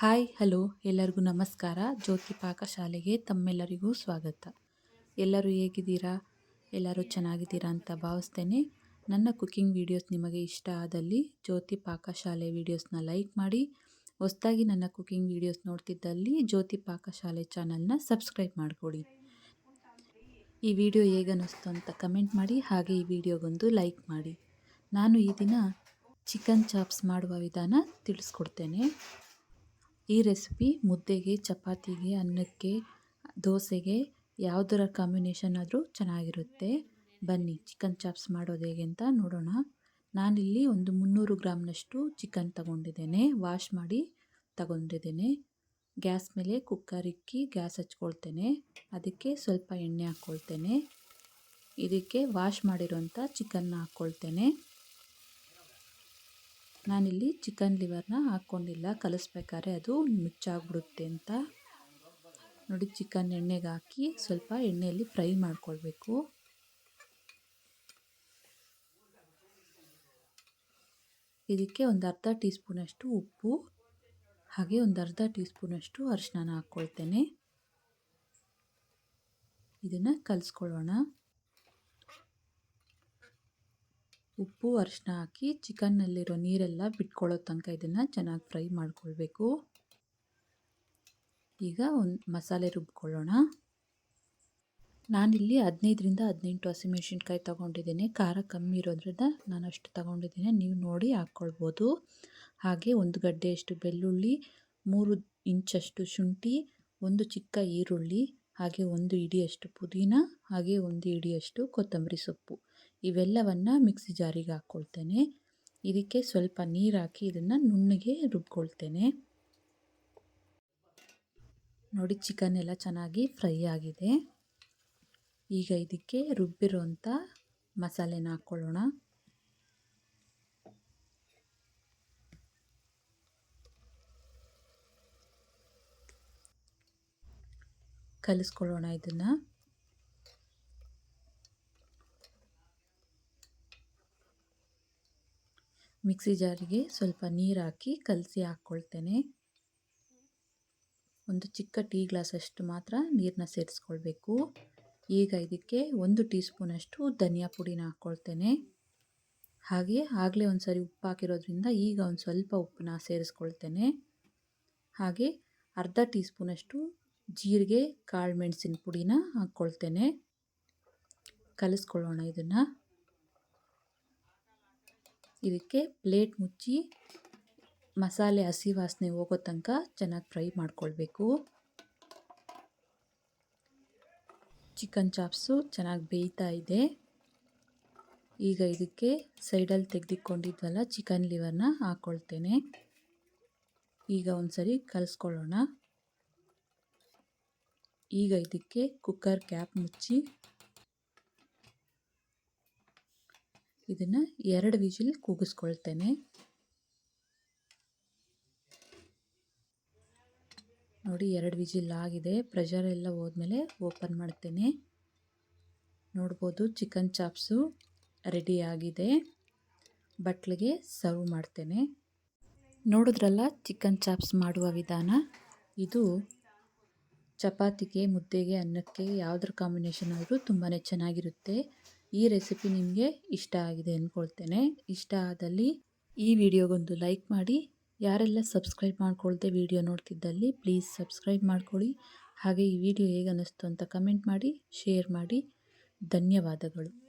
Hi, hello, ಎಲ್ಲರಿಗೂ ನಮಸ್ಕಾರ. ಜ್ಯೋತಿ ಪಾಕಶಾಲೆಗೆ ತಮ್ಮೆಲ್ಲರಿಗೂ ಸ್ವಾಗತ. ಎಲ್ಲರೂ ಹೇಗಿದ್ದೀರಾ? ಎಲ್ಲರೂ ಚೆನ್ನಾಗಿದ್ದೀರಾ ಅಂತ ಭಾವಿಸ್ತೇನೆ. ನನ್ನ ಕುಕ್ಕಿಂಗ್ ವೀಡಿಯೋಸ್ ನಿಮಗೆ ಇಷ್ಟ ಆದಲ್ಲಿ ಜ್ಯೋತಿ ಪಾಕಶಾಲೆ ವೀಡಿಯೋಸ್ನ ಲೈಕ್ ಮಾಡಿ. ಹೊಸದಾಗಿ ನನ್ನ ಕುಕ್ಕಿಂಗ್ ವೀಡಿಯೋಸ್ ನೋಡ್ತಿದ್ದಲ್ಲಿ ಜ್ಯೋತಿ ಪಾಕಶಾಲೆ ಚಾನಲ್ನ ಸಬ್ಸ್ಕ್ರೈಬ್ ಮಾಡಿಕೊಡಿ. ಈ ವಿಡಿಯೋ ಹೇಗನ್ನಿಸ್ತು ಅಂತ ಕಮೆಂಟ್ ಮಾಡಿ, ಹಾಗೆ ಈ ವಿಡಿಯೋಗೊಂದು ಲೈಕ್ ಮಾಡಿ. ನಾನು ಈ ದಿನ ಚಿಕನ್ ಚಾಪ್ಸ್ ಮಾಡುವ ವಿಧಾನ ತಿಳಿಸ್ಕೊಡ್ತೇನೆ. ಈ ರೆಸಿಪಿ ಮುದ್ದೆಗೆ, ಚಪಾತಿಗೆ, ಅನ್ನಕ್ಕೆ, ದೋಸೆಗೆ ಯಾವುದರ ಕಾಂಬಿನೇಷನ್ ಆದರೂ ಚೆನ್ನಾಗಿರುತ್ತೆ. ಬನ್ನಿ ಚಿಕನ್ ಚಾಪ್ಸ್ ಮಾಡೋದು ಹೇಗೆ ಅಂತ ನೋಡೋಣ. ನಾನಿಲ್ಲಿ ಒಂದು ಮುನ್ನೂರು ಗ್ರಾಮ್ನಷ್ಟು ಚಿಕನ್ ತಗೊಂಡಿದ್ದೇನೆ. ವಾಶ್ ಮಾಡಿ ತಗೊಂಡಿದ್ದೇನೆ. ಗ್ಯಾಸ್ ಮೇಲೆ ಕುಕ್ಕರ್ ಇಕ್ಕಿ ಗ್ಯಾಸ್ ಹಚ್ಕೊಳ್ತೇನೆ. ಅದಕ್ಕೆ ಸ್ವಲ್ಪ ಎಣ್ಣೆ ಹಾಕ್ಕೊಳ್ತೇನೆ ಇದಕ್ಕೆ ವಾಶ್ ಮಾಡಿರೋಂಥ ಚಿಕನ್ನ ಹಾಕ್ಕೊಳ್ತೇನೆ ನಾನಿಲ್ಲಿ ಚಿಕನ್ ಲಿವರ್ನ ಹಾಕ್ಕೊಂಡಿಲ್ಲ ಕಲಿಸ್ಬೇಕಾದ್ರೆ ಅದು ಮುಚ್ಚಾಗ್ಬಿಡುತ್ತೆ ಅಂತ. ನೋಡಿ ಚಿಕನ್ ಎಣ್ಣೆಗೆ ಹಾಕಿ ಸ್ವಲ್ಪ ಎಣ್ಣೆಯಲ್ಲಿ ಫ್ರೈ ಮಾಡ್ಕೊಳ್ಬೇಕು. ಇದಕ್ಕೆ ಒಂದು ಅರ್ಧ ಟೀ ಸ್ಪೂನಷ್ಟು ಉಪ್ಪು, ಹಾಗೆ ಒಂದು ಅರ್ಧ ಟೀ ಸ್ಪೂನಷ್ಟು ಅರಿಶಿನ ಹಾಕ್ಕೊಳ್ತೇನೆ. ಇದನ್ನು ಕಲಿಸ್ಕೊಳ್ಳೋಣ. ಉಪ್ಪು ಅರಿಶಿನ ಹಾಕಿ ಚಿಕನ್ನಲ್ಲಿರೋ ನೀರೆಲ್ಲ ಬಿಟ್ಕೊಳ್ಳೋ ತನಕ ಇದನ್ನು ಚೆನ್ನಾಗಿ ಫ್ರೈ ಮಾಡ್ಕೊಳ್ಬೇಕು. ಈಗ ಒಂದು ಮಸಾಲೆ ರುಬ್ಕೊಳ್ಳೋಣ. ನಾನಿಲ್ಲಿ ಹದಿನೈದರಿಂದ ಹದಿನೆಂಟು ಹಸಿಮೆಣ್ಸಿನ್ಕಾಯಿ ತೊಗೊಂಡಿದ್ದೀನಿ. ಖಾರ ಕಮ್ಮಿ ಇರೋದ್ರಿಂದ ನಾನು ಅಷ್ಟು ತೊಗೊಂಡಿದ್ದೀನಿ. ನೀವು ನೋಡಿ ಹಾಕ್ಕೊಳ್ಬೋದು. ಹಾಗೆ ಒಂದು ಗಡ್ಡೆಯಷ್ಟು ಬೆಳ್ಳುಳ್ಳಿ, ಮೂರು ಇಂಚಷ್ಟು ಶುಂಠಿ, ಒಂದು ಚಿಕ್ಕ ಈರುಳ್ಳಿ, ಹಾಗೆ ಒಂದು ಇಡಿಯಷ್ಟು ಪುದೀನ, ಹಾಗೆ ಒಂದು ಇಡಿಯಷ್ಟು ಕೊತ್ತಂಬರಿ ಸೊಪ್ಪು. ಇವೆಲ್ಲವನ್ನು ಮಿಕ್ಸಿ ಜಾರಿಗೆ ಹಾಕ್ಕೊಳ್ತೇನೆ ಇದಕ್ಕೆ ಸ್ವಲ್ಪ ನೀರು ಹಾಕಿ ಇದನ್ನು ನುಣ್ಣಗೆ ರುಬ್ಕೊಳ್ತೇನೆ. ನೋಡಿ ಚಿಕನ್ ಎಲ್ಲ ಚೆನ್ನಾಗಿ ಫ್ರೈ ಆಗಿದೆ. ಈಗ ಇದಕ್ಕೆ ರುಬ್ಬಿರೋಂಥ ಮಸಾಲೆನ ಹಾಕ್ಕೊಳ್ಳೋಣ ಕಲಿಸ್ಕೊಳ್ಳೋಣ ಇದನ್ನು. ಮಿಕ್ಸಿ ಜಾರಿಗೆ ಸ್ವಲ್ಪ ನೀರು ಹಾಕಿ ಕಲಸಿ ಹಾಕ್ಕೊಳ್ತೇನೆ ಒಂದು ಚಿಕ್ಕ ಟೀ ಗ್ಲಾಸಷ್ಟು ಮಾತ್ರ ನೀರನ್ನ ಸೇರಿಸ್ಕೊಳ್ಬೇಕು. ಈಗ ಇದಕ್ಕೆ ಒಂದು ಟೀ ಸ್ಪೂನಷ್ಟು ಧನಿಯಾ ಪುಡಿನ ಹಾಕ್ಕೊಳ್ತೇನೆ ಹಾಗೆ ಆಗಲೇ ಒಂದು ಸರಿ ಉಪ್ಪು ಹಾಕಿರೋದ್ರಿಂದ ಈಗ ಒಂದು ಸ್ವಲ್ಪ ಉಪ್ಪನ್ನ ಸೇರಿಸ್ಕೊಳ್ತೇನೆ. ಹಾಗೆ ಅರ್ಧ ಟೀ ಸ್ಪೂನಷ್ಟು ಜೀರಿಗೆ, ಕಾಳು ಮೆಣಸಿನ ಪುಡಿನ ಹಾಕ್ಕೊಳ್ತೇನೆ ಕಲಿಸ್ಕೊಳ್ಳೋಣ ಇದನ್ನು. ಇದಕ್ಕೆ ಪ್ಲೇಟ್ ಮುಚ್ಚಿ ಮಸಾಲೆ ಹಸಿ ವಾಸನೆ ಹೋಗೋ ತನಕ ಚೆನ್ನಾಗಿ ಫ್ರೈ ಮಾಡ್ಕೊಳ್ಬೇಕು. ಚಿಕನ್ ಚಾಪ್ಸು ಚೆನ್ನಾಗಿ ಬೇಯ್ತಾ ಇದೆ. ಈಗ ಇದಕ್ಕೆ ಸೈಡಲ್ಲಿ ತೆಗೆದಿಕೊಂಡಿದ್ವಲ್ಲ ಚಿಕನ್ ಲಿವರ್ನ ಹಾಕ್ಕೊಳ್ತೇನೆ ಈಗ ಒಂದು ಸರಿ ಕಲಿಸ್ಕೊಳ್ಳೋಣ. ಈಗ ಇದಕ್ಕೆ ಕುಕ್ಕರ್ ಕ್ಯಾಪ್ ಮುಚ್ಚಿ ಇದನ್ನು ಎರಡು ವಿಜಿಲ್ ಕೂಗಿಸ್ಕೊಳ್ತೇನೆ. ನೋಡಿ, ಎರಡು ವಿಜಿಲ್ ಆಗಿದೆ. ಪ್ರೆಷರ್ ಎಲ್ಲ ಹೋದ್ಮೇಲೆ ಓಪನ್ ಮಾಡ್ತೇನೆ. ನೋಡ್ಬೋದು ಚಿಕನ್ ಚಾಪ್ಸು ರೆಡಿ ಆಗಿದೆ. ಬಟ್ಲಿಗೆ ಸರ್ವ್ ಮಾಡ್ತೇನೆ. ನೋಡಿದ್ರಲ್ಲ ಚಿಕನ್ ಚಾಪ್ಸ್ ಮಾಡುವ ವಿಧಾನ? ಇದು ಚಪಾತಿಗೆ, ಮುದ್ದೆಗೆ, ಅನ್ನಕ್ಕೆ ಯಾವುದ್ರ ಕಾಂಬಿನೇಷನ್ ಆದರೂ ತುಂಬಾ ಚೆನ್ನಾಗಿರುತ್ತೆ. ಈ ರೆಸಿಪಿ ನಿಮಗೆ ಇಷ್ಟ ಆಗಿದೆ ಅಂದ್ಕೊಳ್ತೇನೆ. ಇಷ್ಟ ಆದಲ್ಲಿ ಈ ವಿಡಿಯೋಗೊಂದು ಲೈಕ್ ಮಾಡಿ. ಯಾರೆಲ್ಲ ಸಬ್ಸ್ಕ್ರೈಬ್ ಮಾಡ್ಕೊಳ್ದೆ ವಿಡಿಯೋ ನೋಡ್ತಿದ್ದಲ್ಲಿ ಪ್ಲೀಸ್ ಸಬ್ಸ್ಕ್ರೈಬ್ ಮಾಡ್ಕೊಳ್ಳಿ. ಹಾಗೆ ಈ ವಿಡಿಯೋ ಹೇಗೆ ಅನ್ನಿಸ್ತು ಅಂತ ಕಮೆಂಟ್ ಮಾಡಿ, ಶೇರ್ ಮಾಡಿ. ಧನ್ಯವಾದಗಳು.